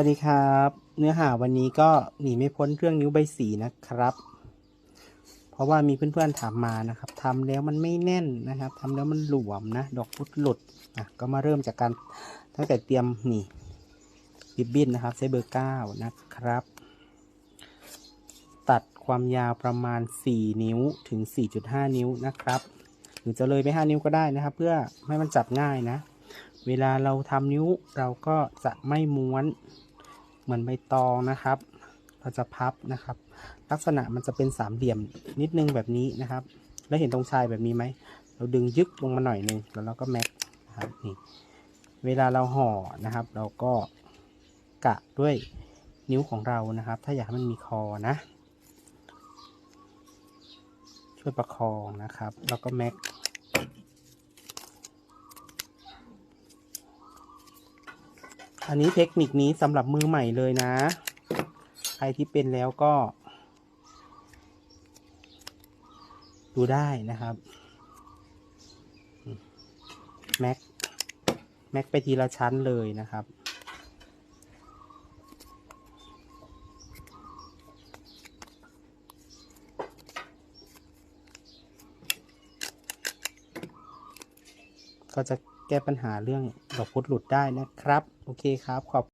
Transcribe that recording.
วัสดีครับ เนื้อหาวันนี้ก็หนีไม่พ้นเครื่องนิ้วใบสีนะครับ เพราะว่ามีเพื่อนๆถามมานะครับทำแล้วมันไม่แน่นนะครับทำแล้วมันหลวมนะ ดอกพุธหลุดอะก็มาเริ่มจากการตั้งแต่เตรียมนี่บิบบินนะครับใช้เบอร์เก้านะครับ ตัดความยาวประมาณ 4 นิ้วถึง 4.5 นิ้วนะครับ หรือจะเลยไป 5 นิ้วก็ได้นะครับ เพื่อให้มันจับง่ายนะ เวลาเราทำนิ้วเราก็จะไม่ม้วนเหมือนใบตองนะครับ เราจะพับนะครับ ลักษณะมันจะเป็นสามเหลี่ยมนิดนึงแบบนี้นะครับ แล้วเห็นตรงชายแบบนี้ไหม เราดึงยึกลงมาหน่อยนึงแล้วเราก็แม็กนะครับนี่เวลาเราห่อนะครับ เราก็กะด้วยนิ้วของเรานะครับ ถ้าอยากให้มันมีคอนะ ช่วยประคองนะครับ แล้วก็แม็ก อันนี้เทคนิคนี้สำหรับมือใหม่เลยนะ ใครที่เป็นแล้วก็ ดูได้นะครับ แม็ก แม็กไปทีละชั้นเลยนะครับก็จะ แก้ปัญหาเรื่องดอกพุธหลุดได้นะครับ โอเคครับขอบ